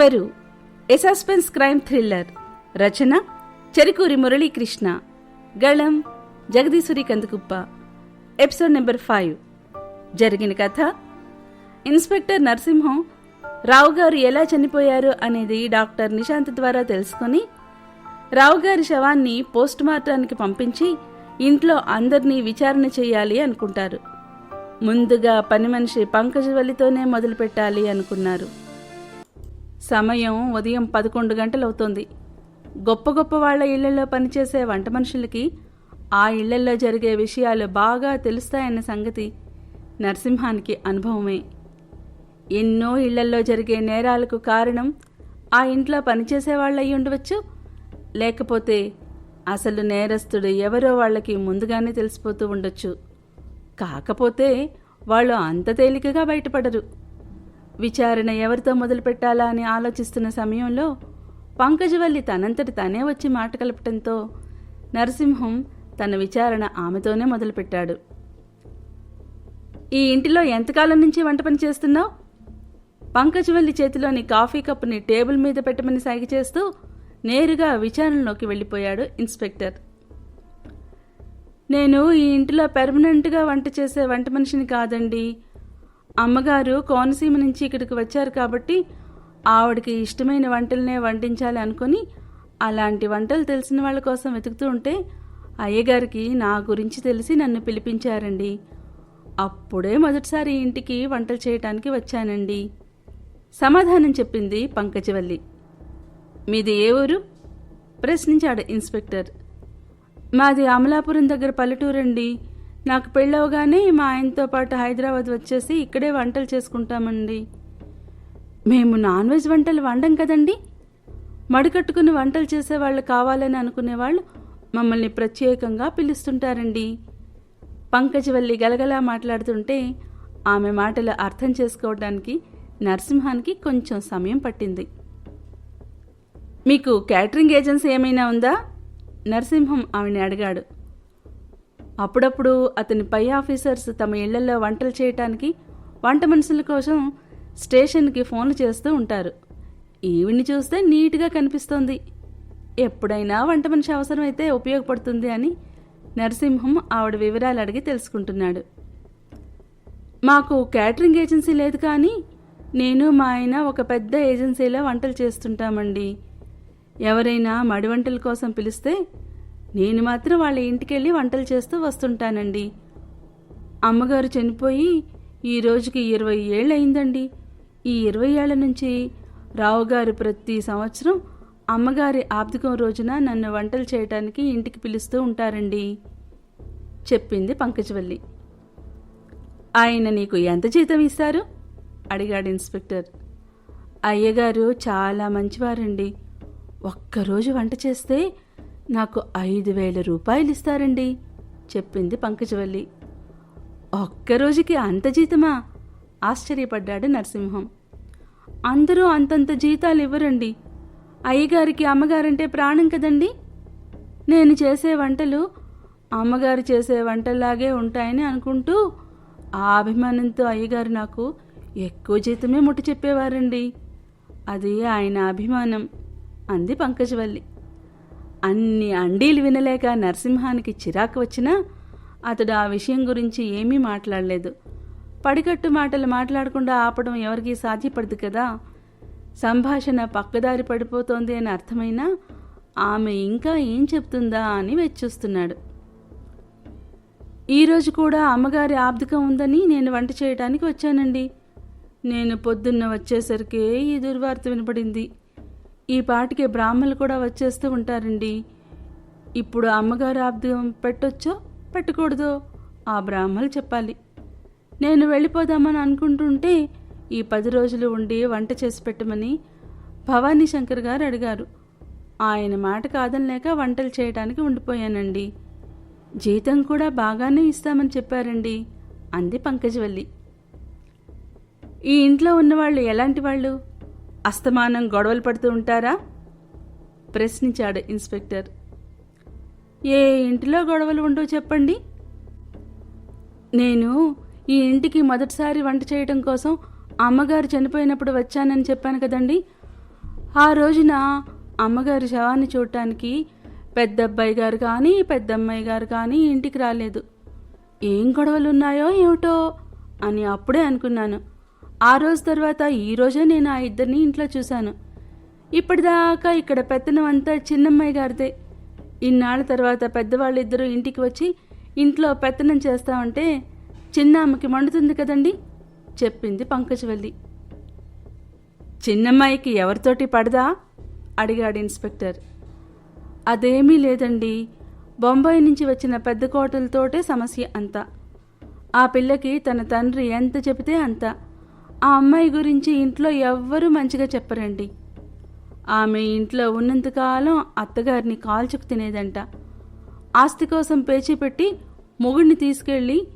ఎవరు? A suspense crime thriller? రచన చెరుకూరి మురళీకృష్ణ. గళం Jagadeeswari Kandukuppa. Episode number five. జరిగిన కథ? ఇన్స్పెక్టర్ నరసింహం రావు గారు ఎలా చనిపోయారు అనేది డాక్టర్ నిశాంత్ ద్వారా తెలుసుకొని రావు గారి శవాన్ని పోస్ట్ మార్టానికి పంపించి ఇంట్లో అందరినీ విచారణ చేయాలి అనుకుంటారు. ముందుగా పని మనిషి పంకజవల్లితోనే మొదలుపెట్టాలి అనుకున్నారు. సమయం ఉదయం పదకొండు గంటలవుతోంది. గొప్ప గొప్ప వాళ్ళ ఇళ్ళలో పనిచేసే వంట మనుషులకి ఆ ఇళ్ళలో జరిగే విషయాలు బాగా తెలుస్తాయన్న సంగతి నరసింహానికి అనుభవమే. ఎన్నో ఇళ్ళలో జరిగే నేరాలకు కారణం ఆ ఇంట్లో పనిచేసే వాళ్ళయి ఉండవచ్చు. లేకపోతే అసలు నేరస్తుడు ఎవరో వాళ్ళకి ముందుగానే తెలిసిపోతూ ఉండొచ్చు. కాకపోతే వాళ్ళు అంత తేలికగా బయటపడరు. విచారణ ఎవరితో మొదలు పెట్టాలా అని ఆలోచిస్తున్న సమయంలో పంకజవల్లి తనంతటి తనే వచ్చి మాట కలపటంతో నరసింహం తన విచారణ ఆమెతోనే మొదలుపెట్టాడు. ఈ ఇంటిలో ఎంతకాలం నుంచి వంట పని చేస్తున్నావు? పంకజవల్లి చేతిలోని కాఫీ కప్పుని టేబుల్ మీద పెట్టమని సాగి చేస్తూ నేరుగా విచారణలోకి వెళ్ళిపోయాడు ఇన్స్పెక్టర్. నేను ఈ ఇంటిలో పెర్మనెంట్గా వంట చేసే వంట మనిషిని కాదండి. అమ్మగారు కోనసీమ నుంచి ఇక్కడికి వచ్చారు కాబట్టి ఆవిడకి ఇష్టమైన వంటలనే వండించాలి అనుకుని అలాంటి వంటలు తెలిసిన వాళ్ళ కోసం వెతుకుతూ ఉంటే అయ్యగారికి నా గురించి తెలిసి నన్ను పిలిపించారండి. అప్పుడే మొదటిసారి ఇంటికి వంటలు చేయటానికి వచ్చానండి. సమాధానం చెప్పింది పంకజవల్లి. మీది ఏ ఊరు? ప్రశ్నించాడు ఇన్స్పెక్టర్. మాది అమలాపురం దగ్గర పల్లెటూరండి. నాకు పెళ్ళవగానే మా ఆయనతో పాటు హైదరాబాద్ వచ్చేసి ఇక్కడే వంటలు చేసుకుంటామండి. మేము నాన్ వెజ్ వంటలు వండం కదండి? మడికట్టుకుని వంటలు చేసేవాళ్ళు కావాలని అనుకునేవాళ్ళు మమ్మల్ని ప్రత్యేకంగా పిలుస్తుంటారండి. పంకజవల్లి గలగలా మాట్లాడుతుంటే ఆమె మాటలు అర్థం చేసుకోవడానికి నరసింహానికి కొంచెం సమయం పట్టింది. మీకు క్యాటరింగ్ ఏజెన్సీ ఏమైనా ఉందా? నరసింహం ఆవిని అడిగాడు. అప్పుడప్పుడు అతని పై ఆఫీసర్స్ తమ ఇళ్ళలో వంటలు చేయటానికి వంట మనుషుల కోసం స్టేషన్కి ఫోన్లు చేస్తూ ఉంటారు. ఈవిని చూస్తే నీట్గా కనిపిస్తోంది. ఎప్పుడైనా వంట మనిషి అవసరమైతే ఉపయోగపడుతుంది అని నరసింహం ఆవిడ వివరాలు అడిగి తెలుసుకుంటున్నాడు. మాకు క్యాటరింగ్ ఏజెన్సీ లేదు కానీ నేను మా ఆయన ఒక పెద్ద ఏజెన్సీలో వంటలు చేస్తుంటామండి. ఎవరైనా మడి వంటల కోసం పిలిస్తే నేను మాత్రం వాళ్ళ ఇంటికి వెళ్ళి వంటలు చేస్తూ వస్తుంటానండి. అమ్మగారు చనిపోయి ఈ రోజుకి ఇరవై ఏళ్ళు అయిందండి ఈ ఇరవై ఏళ్ళ నుంచి రావుగారు ప్రతి సంవత్సరం అమ్మగారి ఆబ్దికం రోజున నన్ను వంటలు చేయటానికి ఇంటికి పిలుస్తూ ఉంటారండి. చెప్పింది పంకజవల్లి. ఆయన నీకు ఎంత జీతం ఇస్తారు? అడిగాడు ఇన్స్పెక్టర్. అయ్యగారు చాలా మంచివారండి. ఒక్కరోజు వంట చేస్తే నాకు ఐదు వేల రూపాయలు ఇస్తారండి చెప్పింది పంకజవల్లి. ఒక్కరోజుకి అంత జీతమా? ఆశ్చర్యపడ్డాడు నరసింహం. అందరూ అంతంత జీతాలు ఇవ్వరండి అయ్యగారికి అమ్మగారంటే ప్రాణం కదండి? నేను చేసే వంటలు అమ్మగారు చేసే వంటల్లాగే ఉంటాయని అనుకుంటూ ఆ అభిమానంతో అయ్యగారు నాకు ఎక్కువ జీతమే ముట్టు చెప్పేవారండి. అది ఆయన అభిమానం అంది పంకజవల్లి. అన్ని అండీలు వినలేక నరసింహానికి చిరాకు వచ్చినా అతడు ఆ విషయం గురించి ఏమీ మాట్లాడలేదు. పడికట్టు మాటలు మాట్లాడకుండా ఆపడం ఎవరికీ సాధ్యపడదు కదా. సంభాషణ పక్కదారి పడిపోతోంది అని అర్థమైనా ఆమె ఇంకా ఏం చెప్తుందా అని వెచ్చూస్తున్నాడు. ఈరోజు కూడా అమ్మగారి ఆబ్దికం ఉందని నేను వంట చేయడానికి వచ్చానండి. నేను పొద్దున్న వచ్చేసరికి ఈ దుర్వార్త వినపడింది. ఈ పాటికి బ్రాహ్మణులు కూడా వచ్చేస్తూ ఉంటారండి. ఇప్పుడు అమ్మగారు ఆబ్దం పెట్టొచ్చో పెట్టకూడదో ఆ బ్రాహ్మణులు చెప్పాలి. నేను వెళ్ళిపోదామని అనుకుంటుంటే ఈ పది రోజులు ఉండి వంట చేసి పెట్టమని భవానీ శంకర్ గారు అడిగారు. ఆయన మాట కాదనలేక వంటలు చేయడానికి ఉండిపోయానండి. జీతం కూడా బాగానే ఇస్తామని చెప్పారండి అంది పంకజవల్లి. ఈ ఇంట్లో ఉన్నవాళ్ళు ఎలాంటి వాళ్ళు? అస్తమానం గొడవలు పడుతూ ఉంటారా? ప్రశ్నించాడు ఇన్స్పెక్టర్. ఏ ఇంటిలో గొడవలు ఉండవు చెప్పండి. నేను ఈ ఇంటికి మొదటిసారి వంట చేయడం కోసం అమ్మగారు చనిపోయినప్పుడు వచ్చానని చెప్పాను కదండి. ఆ రోజున అమ్మగారి శవాన్ని చూడటానికి పెద్దబ్బాయి గారు కానీ పెద్దమ్మాయి గారు కానీ ఇంటికి రాలేదు. ఏం గొడవలున్నాయో ఏమిటో అని అప్పుడే అనుకున్నాను. ఆ రోజు తర్వాత ఈ రోజే నేను ఆ ఇద్దరిని ఇంట్లో చూశాను. ఇప్పటిదాకా ఇక్కడ పెత్తనం అంతా చిన్నమ్మాయి గారిదే. ఇన్నాళ్ళ తర్వాత పెద్దవాళ్ళిద్దరూ ఇంటికి వచ్చి ఇంట్లో పెత్తనం చేస్తామంటే చిన్న అమ్మకి మండుతుంది కదండి? చెప్పింది పంకజవల్లి చిన్నమ్మాయికి ఎవరితోటి పడదా? అడిగాడు ఇన్స్పెక్టర్. అదేమీ లేదండి. బొంబాయి నుంచి వచ్చిన పెద్ద కోటలతోటే సమస్య అంతా. ఆ పిల్లకి తన తండ్రి ఎంత చెబితే అంత. ఆ అమ్మాయి గురించి ఇంట్లో ఎవ్వరూ మంచిగా చెప్పరండి. ఆమె ఇంట్లో ఉన్నంతకాలం అత్తగారిని కాల్చుకు తినేదంట. ఆస్తి కోసం పేచీపెట్టి మొగుడిని తీసుకెళ్ళి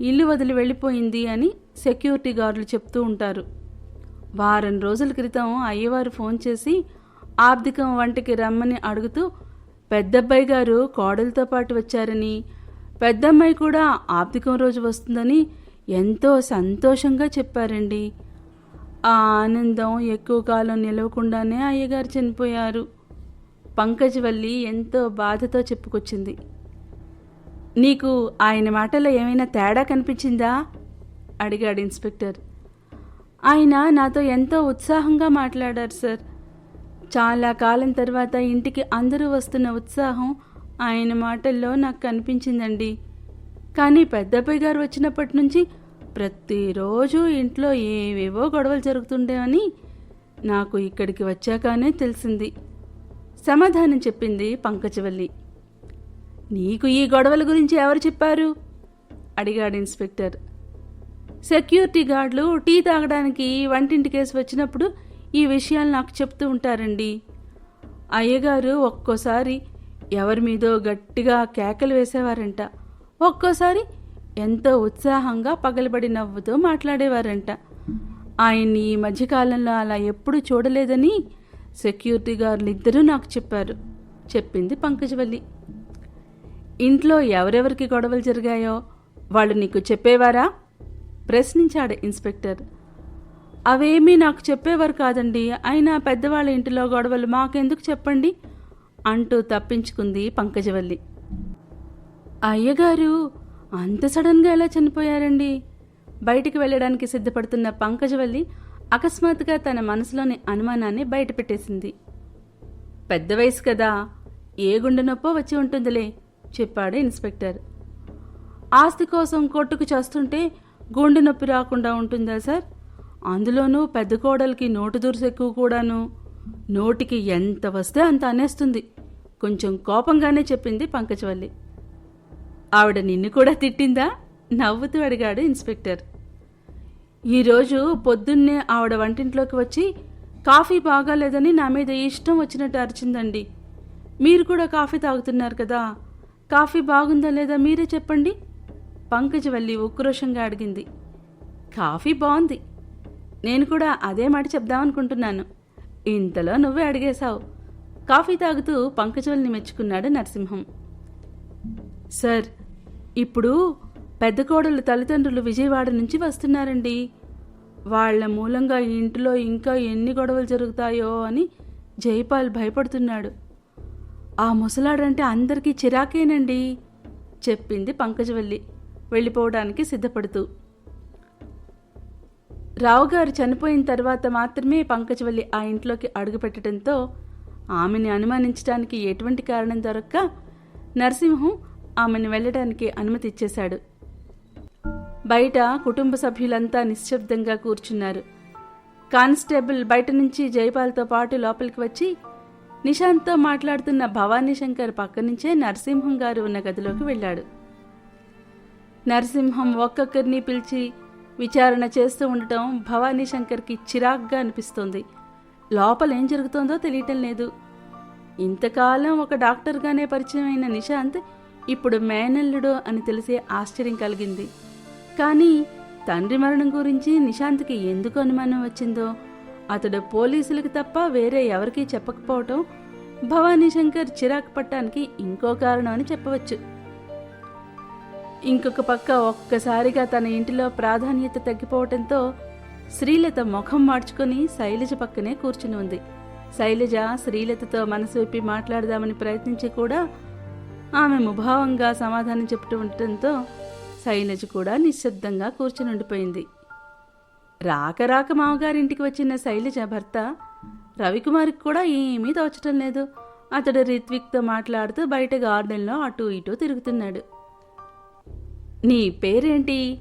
ఇల్లు వదిలి వెళ్ళిపోయింది అని సెక్యూరిటీ గార్డులు చెప్తూ ఉంటారు. వారం రోజుల క్రితం అయ్యవారు ఫోన్ చేసి ఆర్థికం వంటికి రమ్మని అడుగుతూ పెద్దబ్బాయి గారు కోడలతో పాటు వచ్చారని పెద్దమ్మాయి కూడా ఆర్థికం రోజు వస్తుందని ఎంతో సంతోషంగా చెప్పారండి. ఆ ఆనందం ఎక్కువ కాలం నిలవకుండానే అయ్యగారు చనిపోయారు. పంకజవల్లి ఎంతో బాధతో చెప్పుకొచ్చింది. నీకు ఆయన మాటలో ఏమైనా తేడా కనిపించిందా? అడిగాడు ఇన్స్పెక్టర్. ఆయన నాతో ఎంతో ఉత్సాహంగా మాట్లాడారు సార్. చాలా కాలం తర్వాత ఇంటికి అందరూ వస్తున్న ఉత్సాహం ఆయన మాటల్లో నాకు కనిపించిందండి. కానీ పెద్దబ్బాయి గారు వచ్చినప్పటి నుంచి ప్రతిరోజు ఇంట్లో ఏవేవో గొడవలు జరుగుతుండేవని నాకు ఇక్కడికి వచ్చాకనే తెలిసింది. సమాధానం చెప్పింది పంకజవల్లి. నీకు ఈ గొడవల గురించి ఎవరు చెప్పారు? అడిగాడు ఇన్స్పెక్టర్. సెక్యూరిటీ గార్డులు టీ తాగడానికి వంటింటి కేసు వచ్చినప్పుడు ఈ విషయాలు నాకు చెప్తూ ఉంటారండి. అయ్యగారు ఒక్కోసారి ఎవరి మీదో గట్టిగా కేకలు వేసేవారంట. ఒక్కోసారి ఎంతో ఉత్సాహంగా పగలబడి నవ్వుతూ మాట్లాడేవారంట. ఆయన్ని ఈ మధ్యకాలంలో అలా ఎప్పుడూ చూడలేదని సెక్యూరిటీ గారులు ఇద్దరూ నాకు చెప్పారు. చెప్పింది పంకజవల్లి. ఇంట్లో ఎవరెవరికి గొడవలు జరిగాయో వాళ్ళు నీకు చెప్పేవారా? ప్రశ్నించాడు ఇన్స్పెక్టర్. అవేమీ నాకు చెప్పేవారు కాదండి. అయినా పెద్దవాళ్ళ ఇంటిలో గొడవలు మాకెందుకు చెప్పండి? అంటూ తప్పించుకుంది పంకజవల్లి. అయ్యగారు అంత సడన్గా ఎలా చనిపోయారండి? బయటికి వెళ్ళడానికి సిద్ధపడుతున్న పంకజవల్లి అకస్మాత్తుగా తన మనసులోని అనుమానాన్ని బయటపెట్టేసింది. పెద్ద వయసు కదా ఏ గుండె నొప్పో వచ్చి ఉంటుందిలే చెప్పాడు ఇన్స్పెక్టర్. ఆస్తి కోసం కొట్టుకు చేస్తుంటే గుండె నొప్పి రాకుండా ఉంటుందా సార్? అందులోనూ పెద్ద కోడలికి నోటు దురుసు ఎక్కువ కూడాను. నోటికి ఎంత వస్తే అంత అనేస్తుంది. కొంచెం కోపంగానే చెప్పింది పంకజవల్లి ఆవిడ నిన్ను కూడా తిట్టిందా? నవ్వుతూ అడిగాడు ఇన్స్పెక్టర్. ఈరోజు పొద్దున్నే ఆవిడ వంటింట్లోకి వచ్చి కాఫీ బాగాలేదని నా మీద ఇష్టం వచ్చినట్టు అరిచిందండి. మీరు కూడా కాఫీ తాగుతున్నారు కదా. కాఫీ బాగుందా లేదా మీరే చెప్పండి. పంకజవల్లి ఉక్రోషంగా అడిగింది. కాఫీ బాగుంది. నేను కూడా అదే మాట చెప్దామనుకుంటున్నాను. ఇంతలో నువ్వే అడిగేశావు. కాఫీ తాగుతూ పంకజవల్ని మెచ్చుకున్నాడు నరసింహం. సార్ ఇప్పుడు పెద్ద కోడలు తల్లిదండ్రులు విజయవాడ నుంచి వస్తున్నారండి. వాళ్ళ మూలంగా ఇంటిలో ఇంకా ఎన్ని గొడవలు జరుగుతాయో అని జైపాల్ భయపడుతున్నాడు. ఆ ముసలాడంటే అందరికీ చిరాకేనండి చెప్పింది పంకజవల్లి వెళ్ళిపోవడానికి సిద్ధపడుతూ. రావుగారు చనిపోయిన తర్వాత మాత్రమే పంకజవల్లి ఆ ఇంట్లోకి అడుగుపెట్టడంతో ఆమెని అనుమానించడానికి ఎటువంటి కారణం దొరక్క నరసింహం ఆమెను వెళ్ళడానికి అనుమతి ఇచ్చేశాడు. బయట కుటుంబ సభ్యులంతా నిశ్శబ్దంగా కూర్చున్నారు. కానిస్టేబుల్ బయట నుంచి జైపాల్తో పాటు లోపలికి వచ్చి నిశాంత్తో మాట్లాడుతున్న భవానీ శంకర్ పక్క నుంచే నరసింహం గారు ఉన్న గదిలోకి వెళ్ళాడు. నరసింహం ఒక్కొక్కరిని పిలిచి విచారణ చేస్తూ ఉండటం భవానీ శంకర్కి చిరాగ్గా అనిపిస్తోంది. లోపల ఏం జరుగుతోందో తెలియటం లేదు. ఇంతకాలం ఒక డాక్టర్గానే పరిచయం అయిన నిశాంత్ ఇప్పుడు మేనల్లుడు అని తెలిసే ఆశ్చర్యం కలిగింది. కానీ తండ్రి మరణం గురించి నిశాంత్కి ఎందుకు అనుమానం వచ్చిందో అతడు పోలీసులకు తప్ప వేరే ఎవరికీ చెప్పకపోవటం భవానీ శంకర్ చిరాకు పట్టడానికి ఇంకో కారణం అని చెప్పవచ్చు. ఇంకొక పక్క ఒక్కసారిగా తన ఇంటిలో ప్రాధాన్యత తగ్గిపోవటంతో శ్రీలత ముఖం మార్చుకొని శైలజ పక్కనే కూర్చుని ఉంది. శైలజ శ్రీలతతో మనసు విప్పి మాట్లాడదామని ప్రయత్నించి కూడా ఆమె ముభావంగా సమాధానం చెప్తూ ఉండటంతో శైలజ కూడా నిశ్శబ్దంగా కూర్చుని ఉండిపోయింది. రాక రాక మామగారింటికి వచ్చిన శైలజ భర్త రవికుమార్కి కూడా ఏమీ తోచటం లేదు. అతడు రిత్విక్తో మాట్లాడుతూ బయట గార్డెన్లో అటు ఇటు తిరుగుతున్నాడు. నీ పేరేంటి?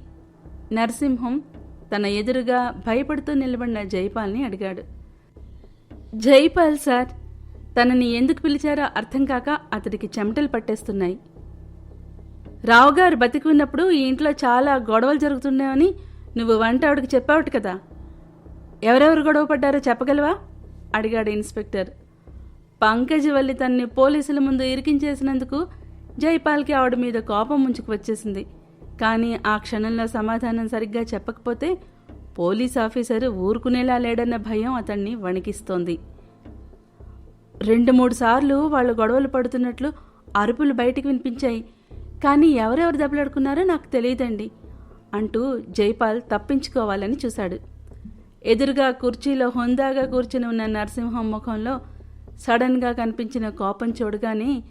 నరసింహం తన ఎదురుగా భయపడుతూ నిలబడిన జైపాల్ని అడిగాడు. జైపాల్ సార్ తనని ఎందుకు పిలిచారో అర్థం కాక అతడికి చెమటలు పట్టేస్తున్నాయి. రావుగారు బతికి ఉన్నప్పుడు ఈ ఇంట్లో చాలా గొడవలు జరుగుతున్నాయని నువ్వు వంట ఆవిడకి చెప్పావుట కదా. ఎవరెవరు గొడవ పడ్డారో చెప్పగలవా? అడిగాడు ఇన్స్పెక్టర్. పంకజవల్లి తన్ని పోలీసుల ముందు ఇరికించేసినందుకు జైపాల్కి ఆవిడ మీద కోపం ముంచుకు వచ్చేసింది. కానీ ఆ క్షణంలో సమాధానం సరిగ్గా చెప్పకపోతే పోలీస్ ఆఫీసరు ఊరుకునేలా లేడన్న భయం అతన్ని వణికిస్తోంది. రెండు మూడు సార్లు వాళ్ళు గొడవలు పడుతున్నట్లు అరుపులు బయటికి వినిపించాయి. కానీ ఎవరెవరు దెబ్బలాడుకున్నారో నాకు తెలియదండి అంటూ జైపాల్ తప్పించుకోవాలని చూశాడు. ఎదురుగా కుర్చీలో హుందాగా కూర్చుని ఉన్న నరసింహం ముఖంలో సడన్గా కనిపించిన కోపం చూడగానే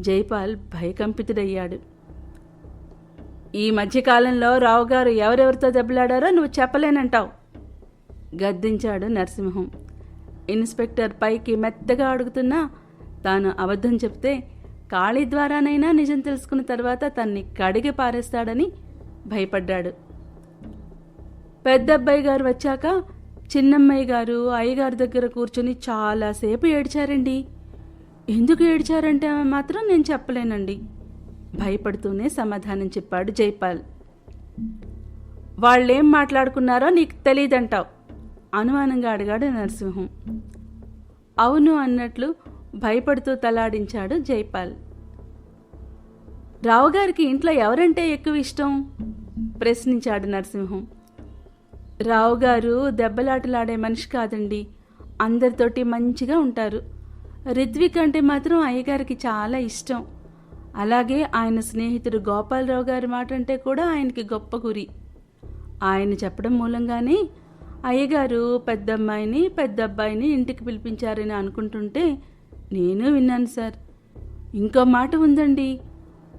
జైపాల్ భయకంపితుడయ్యాడు. ఈ మధ్యకాలంలో రావుగారు ఎవరెవరితో దెబ్బలాడారో నువ్వు చెప్పలేనంటావు గద్దించాడు నరసింహం. ఇన్స్పెక్టర్ పైకి మెత్తగా అడుగుతున్నా తాను అబద్ధం చెప్తే ఖాళీ ద్వారానైనా నిజం తెలుసుకున్న తర్వాత తన్ని కడిగి పారేస్తాడని భయపడ్డాడు. పెద్దబ్బాయి గారు వచ్చాక చిన్నమ్మాయి గారు అయ్యగారి దగ్గర కూర్చొని చాలాసేపు ఏడ్చారండి. ఎందుకు ఏడ్చారంటే మాత్రం నేను చెప్పలేనండి. భయపడుతూనే సమాధానం చెప్పాడు జైపాల్. వాళ్ళేం మాట్లాడుకున్నారో నీకు తెలియదంటావు అనుమానంగా అడిగాడు నరసింహం. అవును అన్నట్లు భయపడుతూ తలాడించాడు జైపాల్. రావుగారికి ఇంట్లో ఎవరంటే ఎక్కువ ఇష్టం? ప్రశ్నించాడు నరసింహం. రావుగారు దెబ్బలాటలాడే మనిషి కాదండి. అందరితోటి మంచిగా ఉంటారు. రిత్విక్ అంటే మాత్రం అయ్యగారికి చాలా ఇష్టం. అలాగే ఆయన స్నేహితుడు గోపాలరావు గారి మాట అంటే కూడా ఆయనకి గొప్ప గురి. ఆయన చెప్పడం మూలంగానే అయ్యగారు పెద్దమ్మాయిని పెద్దబ్బాయిని ఇంటికి పిలిపించారని అనుకుంటుంటే నేను విన్నాను సార్. ఇంకో మాట ఉందండి.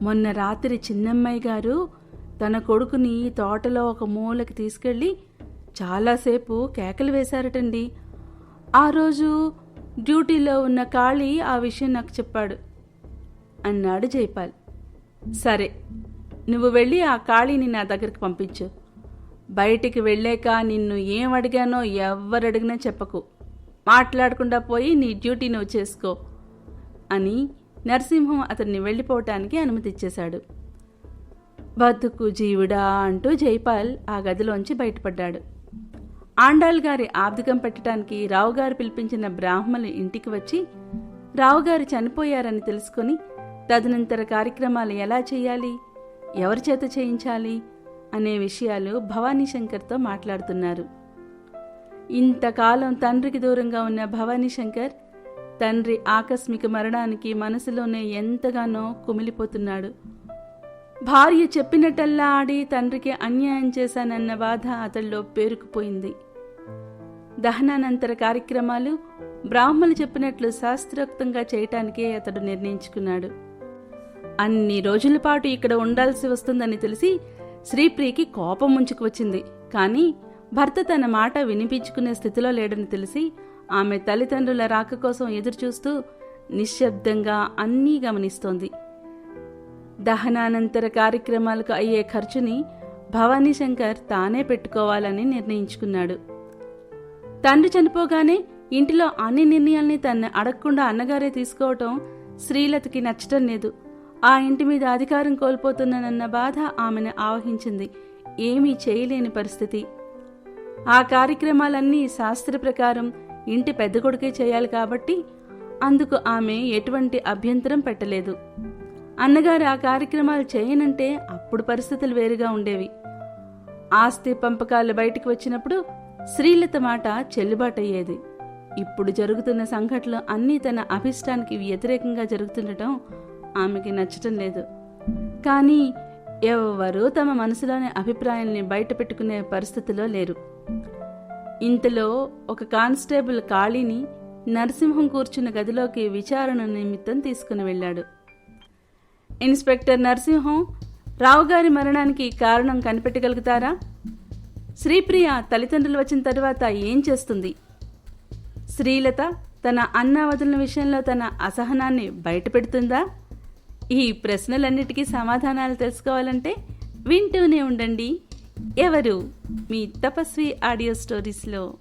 మొన్న రాత్రి చిన్నమ్మాయి గారు తన కొడుకుని తోటలో ఒక మూలకి తీసుకెళ్ళి చాలాసేపు కేకలు వేశారటండి. ఆ రోజు డ్యూటీలో ఉన్న కాళీ ఆ విషయం నాకు చెప్పాడు. అన్నాడు జైపాల్. సరే నువ్వు వెళ్ళి ఆ కాళీని నా దగ్గరికి పంపించు. బయటికి వెళ్ళాక నిన్ను ఏం అడిగానో ఎవరు అడిగినా చెప్పకు. మాట్లాడకుండా పోయి నీ డ్యూటీ నువ్వు చేసుకో అని నరసింహం అతన్ని వెళ్ళిపోవటానికి అనుమతిచ్చేశాడు. బతుకు జీవుడా అంటూ జైపాల్ ఆ గదిలోంచి బయటపడ్డాడు. ఆండాల్ గారి ఆబ్దికం పెట్టడానికి రావుగారు పిలిపించిన బ్రాహ్మలు ఇంటికి వచ్చి రావుగారు చనిపోయారని తెలుసుకుని తదనంతర కార్యక్రమాలు ఎలా చేయాలి? ఎవరి చేత చేయించాలి? అనే విషయాలు భవానీ శంకర్తో మాట్లాడుతున్నారు. ఇంతకాలం తండ్రికి దూరంగా ఉన్న భవానీ శంకర్ తండ్రి ఆకస్మిక మరణానికి మనసులోనే ఎంతగానో కుమిలిపోతున్నాడు. భార్య చెప్పినట్టల్లా ఆడి తండ్రికి అన్యాయం చేశానన్న బాధ అతడిలో పేరుకుపోయింది. దహనానంతర కార్యక్రమాలు బ్రాహ్మలు చెప్పినట్లు శాస్త్రోక్తంగా చేయటానికే అతడు నిర్ణయించుకున్నాడు. అన్ని రోజుల పాటు ఇక్కడ ఉండాల్సి వస్తుందని తెలిసి శ్రీప్రియకి కోపం ముంచుకు వచ్చింది కానీ భర్త తన మాట వినిపించుకునే స్థితిలో లేడని తెలిసి ఆమె తల్లిదండ్రుల రాక కోసం ఎదురుచూస్తూ నిశ్శబ్దంగా అన్నీ గమనిస్తోంది. దహనానంతర కార్యక్రమాలకు అయ్యే ఖర్చుని భవానీ శంకర్ తానే పెట్టుకోవాలని నిర్ణయించుకున్నాడు. తండ్రి చనిపోగానే ఇంటిలో అన్ని నిర్ణయాల్ని తన్ని అడగకుండా అన్నగారే తీసుకోవటం శ్రీలతకి నచ్చటం లేదు. ఆ ఇంటి మీద అధికారం కోల్పోతున్నానన్న బాధ ఆమెను ఆవహించింది. ఏమీ చేయలేని పరిస్థితి. ఆ కార్యక్రమాలన్నీ శాస్త్ర ప్రకారం ఇంటి పెద్ద కొడుకే చేయాలి కాబట్టి అందుకు ఆమె ఎటువంటి అభ్యంతరం పెట్టలేదు. అన్నగారు ఆ కార్యక్రమాలు చేయనంటే అప్పుడు పరిస్థితులు వేరుగా ఉండేవి. ఆస్తి పంపకాలు బయటికి వచ్చినప్పుడు శ్రీలత మాట చెల్లుబాటయ్యేది. ఇప్పుడు జరుగుతున్న సంఘటనలు అన్నీ తన అభిష్టానికి వ్యతిరేకంగా జరుగుతుండటం ఆమెకి నచ్చటం లేదు. కానీ ఎవరూ తమ మనసులోని అభిప్రాయాల్ని బయటపెట్టుకునే పరిస్థితిలో లేరు. ఇంతలో ఒక కానిస్టేబుల్ ఖాళీని నరసింహం కూర్చున్న గదిలోకి విచారణ నిమిత్తం తీసుకుని వెళ్ళాడు. ఇన్స్పెక్టర్ నరసింహం రావు గారి మరణానికి కారణం కనిపెట్టగలుగుతారా? శ్రీప్రియ తల్లిదండ్రులు వచ్చిన తర్వాత ఏం చేస్తుంది? శ్రీలత తన అన్న వదిలిన విషయంలో తన అసహనాన్ని బయటపెడుతుందా ఈ ప్రశ్నలన్నిటికీ సమాధానాలు తెలుసుకోవాలంటే వింటూనే ఉండండి. ఎవరు? మీ తపస్వి ఆడియో స్టోరీస్లో.